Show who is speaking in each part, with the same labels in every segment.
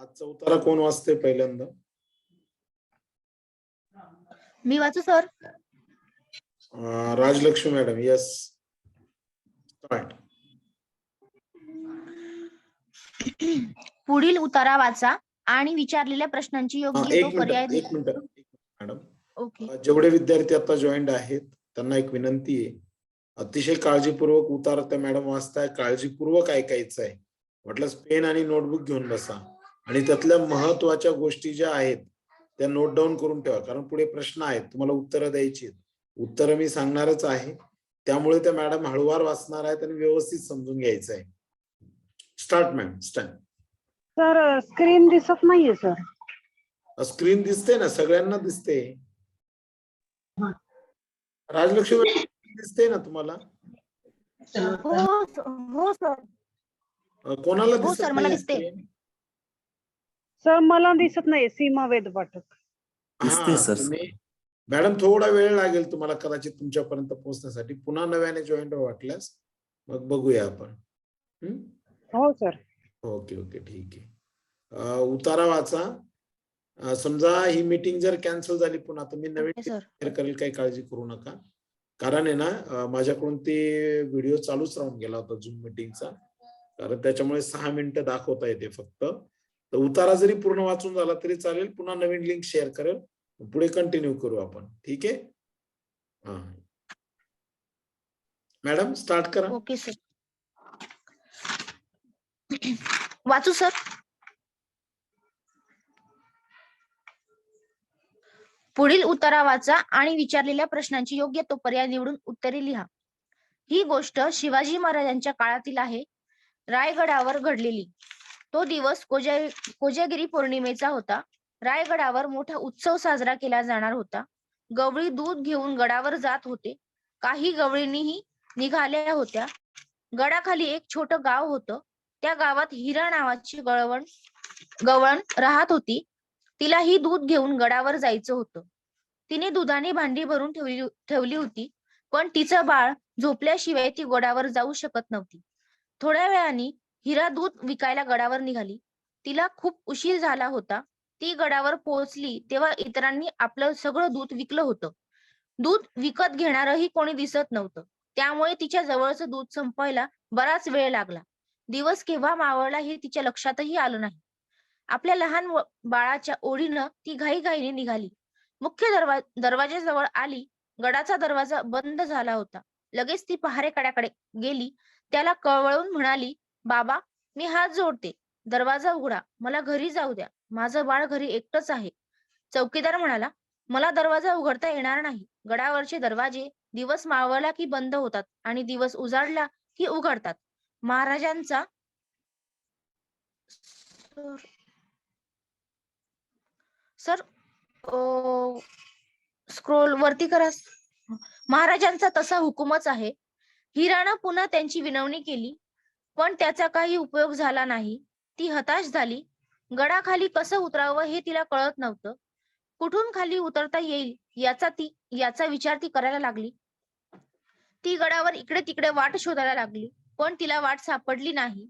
Speaker 1: आजचा उतारा कोण वाचते पहिल्यांदा?
Speaker 2: मी वाचू sir?
Speaker 1: Rajalakshmi madam yes start
Speaker 2: पुढील उतारा वाचा आणि विचारलेल्या प्रश्नांची योग्य
Speaker 1: एक
Speaker 2: तो पर्याय
Speaker 1: मिनिट एक
Speaker 2: दिला.
Speaker 1: Minute madam.
Speaker 2: ओके.
Speaker 1: जेवढे विद्यार्थी आता जॉईंट आहेत त्यांना एक विनंती आहे. अतिशय काळजीपूर्वक उतार त्या मॅडम वाचताय काळजीपूर्वक ऐकायचं आहे म्हटलं पेन आणि नोटबुक घेऊन बसा. आणि त्यातल्या महत्त्वाच्या गोष्टी ज्या आहेत त्या नोट डाऊन करून ठेवा. कारण पुढे प्रश्न आहेत तुम्हाला उत्तरं द्यायची उत्तरं मी सांगणारच आहे. त्यामुळे त्या मॅडम हळूवार वाचणार आहेत आणि व्यवस्थित समजून घ्यायचं आहे. Start ma'am start
Speaker 3: sir screen दिसत नाहीये सर.
Speaker 1: स्क्रीन दिसते ना? सगळ्यांना दिसते
Speaker 3: हा.
Speaker 1: राजलक्ष्मी दिसते ना तुम्हाला?
Speaker 2: हो हो सर.
Speaker 1: कोणाला
Speaker 2: हो,
Speaker 1: दिसत
Speaker 2: सर, मला दिसते.
Speaker 1: screen?
Speaker 3: सर मला दिसत नाहीये सीमा वेद पाठक
Speaker 4: दिसते,
Speaker 1: हा. तुम्ही- मॅडम थोडा वेळ लागेल तुम्हाला कदाचित तुमच्यापर्यंत पोहोचण्यासाठी. पुन्हा नव्याने जॉईन वाटल्यास मग बघूया आपण. हम्म?
Speaker 3: हो सर.
Speaker 1: ओके ओके ठीक आहे. अं, उतारा वाचा. अं, समजा ही मीटिंग जर कॅन्सल झाली पुन्हा तर मी नवीन
Speaker 2: ओके सर.
Speaker 1: शेअर करेल काही काळजी करू नका. कारण आहे ना अं, माझ्याकडून ते व्हिडिओ चालूच राहून गेला होता झूम मीटिंगचा कारण त्याच्यामुळे सहा मिनिटं दाखवता येते फक्त. तर उतारा जरी पूर्ण वाचून झाला तरी चालेल. पुन्हा नवीन लिंक शेअर करेल. पुढे कंटिन्यू करू आपण. ठीक आहे? हा. मॅडम स्टार्ट करा.
Speaker 2: ओके सर वाचू सर पुढील उतारा वाचा आणि विचारलेल्या प्रश्नांची योग्य तो पर्याय निवडून उत्तरे लिहा. ही गोष्ट शिवाजी महाराजांच्या काळातील आहे. रायगडावर घडलेली. तो दिवस कोजा कोजागिरी पौर्णिमेचा होता. रायगडावर मोठा उत्सव साजरा केला जाणार होता. गवळी दूध घेऊन गडावर जात होते. काही गवळींनीही निघाल्या होत्या. गडाखाली एक छोट गाव होतं. त्या गावात हिरा नावाची गळवण गवळण राहत होती. तिला ही दूध घेऊन गडावर जायचं होतं. तिने दुधाने भांडी भरून ठेवली ठेवली होती. पण तिचं बाळ झोपल्याशिवाय ती गडावर जाऊ शकत नव्हती. थोड्या वेळाने हिरा दूध विकायला गडावर निघाली. तिला खूप उशीर झाला होता. ती गडावर पोहोचली तेव्हा इतरांनी आपलं सगळं दूध विकलं होतं. दूध विकत घेणारही कोणी दिसत नव्हतं. त्यामुळे तिच्या जवळचं दूध संपायला बराच वेळ लागला. दिवस केव्हा मावळला हे तिच्या लक्षातही आलं नाही. आपल्या लहान बाळाच्या ओढीनं ती घाईघाईने निघाली. मुख्य दरवा दरवाजाजवळ आली. गडाचा दरवाजा बंद झाला होता. लगेच ती पहारेकड्याकडे गेली. त्याला कळवळून म्हणाली बाबा मी हात जोडते. दरवाजा उघडा. मला घरी जाऊ द्या. माझं बाळ घरी एकटंच आहे. चौकीदार म्हणाला मला दरवाजा उघडता येणार नाही. गडावरचे दरवाजे दिवस मावळला की बंद होतात आणि दिवस उजाडला की उघडतात. महाराजांचा सर स्क्रोल वरती करा. महाराजांचा तसा हुकूमच आहे. हिरानं पुन्हा त्यांची विनवणी केली पण त्याचा काही उपयोग झाला नाही. ती हताश झाली. गडाखाली कसं उतरावं हे तिला कळत नव्हतं. कुठून खाली उतरता येईल याचा ती याचा विचार ती करायला लागली. ती गडावर इकडे तिकडे वाट शोधायला लागली पण तिला वाट सापडली नाही.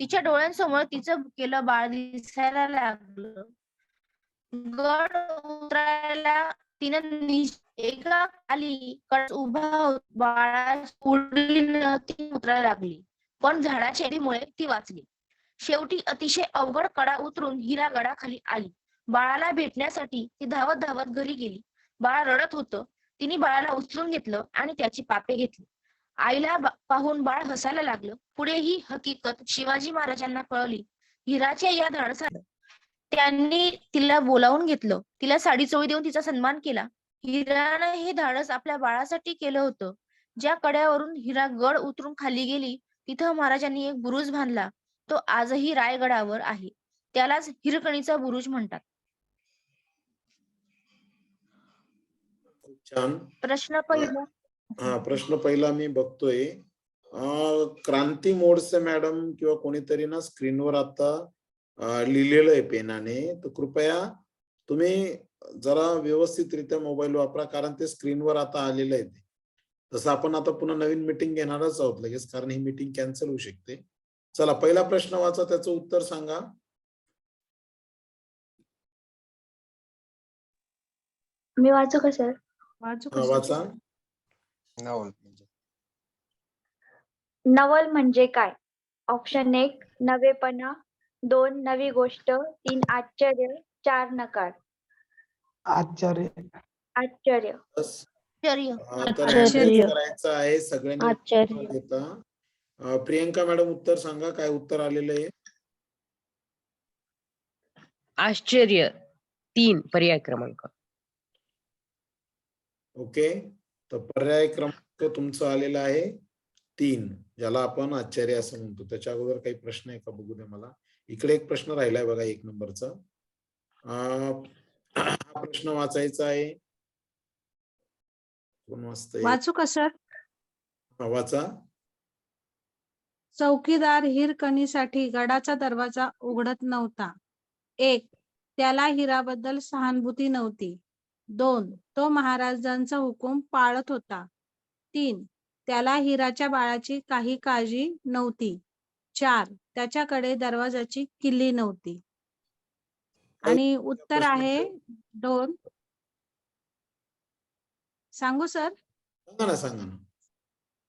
Speaker 2: तिच्या डोळ्यांसमोर तिचं केलं बाळ दिसायला लागलं. गड उतरायला तिनं एका खाली उभा ती उतरायला लागली. पण झाडाच्या ती वाचली. शेवटी अतिशय अवघड कडा उतरून हिरा गडाखाली आली. बाळाला भेटण्यासाठी ती धावत धावत घरी गेली. बाळ रडत होतं. तिने बाळाला उचलून घेतलं आणि त्याची पापे घेतली. आईला पाहून बाळ हसायला लागलं. पुढे ही हकीकत शिवाजी महाराजांना कळली. हिराच्या या धाडसात त्यांनी तिला बोलावून घेतलं. तिला साडी चोळी देऊन तिचा सन्मान केला. हिरानं हे धाडस आपल्या बाळासाठी केलं होतं. ज्या कड्यावरून हिरा गड उतरून खाली गेली तिथं महाराजांनी एक बुरुज बांधला. तो आजही रायगडावर आहे. त्यालाच हिरकणीचा बुरुज म्हणतात.
Speaker 1: छान.
Speaker 2: प्रश्न पहिला.
Speaker 1: हा प्रश्न पहिला मी बघतोय. अं, क्रांती मोडसे मॅडम किंवा कोणीतरी ना स्क्रीनवर आता लिहिलेलं आहे पेनाने. तर कृपया तुम्ही जरा व्यवस्थितरित्या मोबाईल वापरा कारण ते स्क्रीनवर आता आलेलं आहे ते. तसं आपण आता पुन्हा नवीन मीटिंग घेणारच आहोत लगेच कारण ही मीटिंग कॅन्सल होऊ शकते. चला पहिला प्रश्न वाचा त्याचं उत्तर सांगा.
Speaker 4: मी वाचू का सर?
Speaker 3: वाचू
Speaker 5: नवल म्हणजे?
Speaker 4: नवल म्हणजे काय? ऑप्शन एक नवेपणा. दोन नवी गोष्ट. तीन आश्चर्य. चार नकार.
Speaker 6: आश्चर्य.
Speaker 4: आश्चर्य.
Speaker 1: बस.
Speaker 2: आश्चर्य.
Speaker 1: हा, तर
Speaker 3: आश्चर्य.
Speaker 1: करायचं आहे सगळ्यांनी
Speaker 4: आश्चर्य.
Speaker 1: उत्तर देता अं, प्रियंका मॅडम उत्तर सांगा काय उत्तर आलेलं आहे?
Speaker 7: आश्चर्य. तीन पर्याय क्रमांक.
Speaker 1: ओके. तर पर्याय क्रमांक तुमचं आलेला आहे तीन ज्याला आपण आश्चर्य असं म्हणतो. त्याच्या अगोदर काही प्रश्न आहे का? बघू दे मला. इकडे एक प्रश्न राहिलाय बघा एक नंबरचा. अं, हा प्रश्न वाचायचा आहे. कोण वाचतंय?
Speaker 3: वाचू का सर?
Speaker 1: हा, वाचा.
Speaker 3: चौकीदार हिरकणीसाठी गडाचा दरवाजा उघडत नव्हता. एक त्याला हिराबद्दल सहानुभूती नव्हती. दोन तो महाराजांचा हुकूम पाळत होता. तीन त्याला हिराच्या बाळाची काही काळजी नव्हती. चार त्याच्याकडे दरवाजाची किल्ली नव्हती. आणि उत्तर आहे दोन. सांगू सर?
Speaker 1: सांगा ना सांगा ना.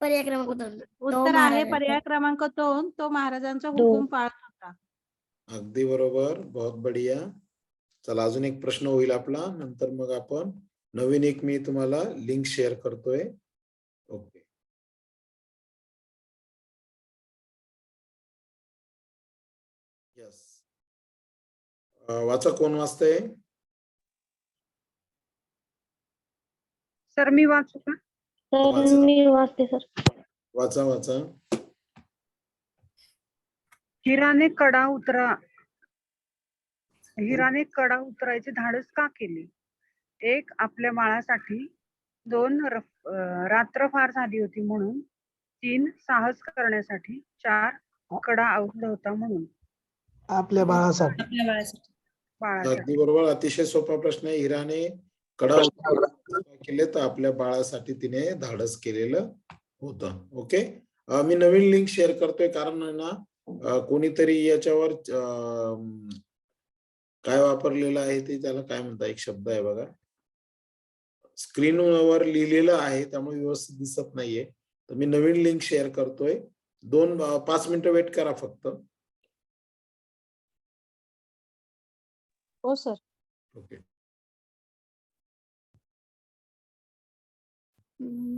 Speaker 4: पर्याय क्रमांक दोन.
Speaker 3: उत्तर आहे पर्याय क्रमांक दोन. तो महाराजांचा हुकूम पाळत होता.
Speaker 1: अगदी बरोबर. बहुत बढिया. चला अजून एक प्रश्न होईल आपला. नंतर मग आपण नवीन एक मी तुम्हाला लिंक शेअर करतोय. ओके वाचा कोण वाचतंय?
Speaker 3: सर मी वाचू का?
Speaker 1: वाचा.
Speaker 4: मी वाचते सर.
Speaker 1: वाचा वाचा.
Speaker 3: हिराने कडा उतरा. हिराने कडा उतरायचे धाडस का केले? एक आपल्या बाळासाठी. दोन रफ- अं, रात्र फार झाली होती म्हणून. तीन साहस करण्यासाठी. चार कडा अवघड होता म्हणून.
Speaker 6: आपल्या बाळासाठी.
Speaker 3: बाळासाठी.
Speaker 1: अगदी बरोबर अतिशय सोपा प्रश्न आहे. हिराने कडा केले तर आपल्या बाळासाठी तिने धाडस केलेलं होतं. ओके? मी नवीन लिंक शेअर करतोय. कारण ना कोणीतरी याच्यावर काय वापरलेलं आहे ते त्याला काय म्हणता एक शब्द आहे बघा. स्क्रीनवर लिहिलेलं आहे त्यामुळे व्यवस्थित दिसत नाहीये. तर मी नवीन लिंक शेअर करतोय. दोन पाच मिनिटं वेट करा फक्त.
Speaker 3: हो सर.
Speaker 1: ओके.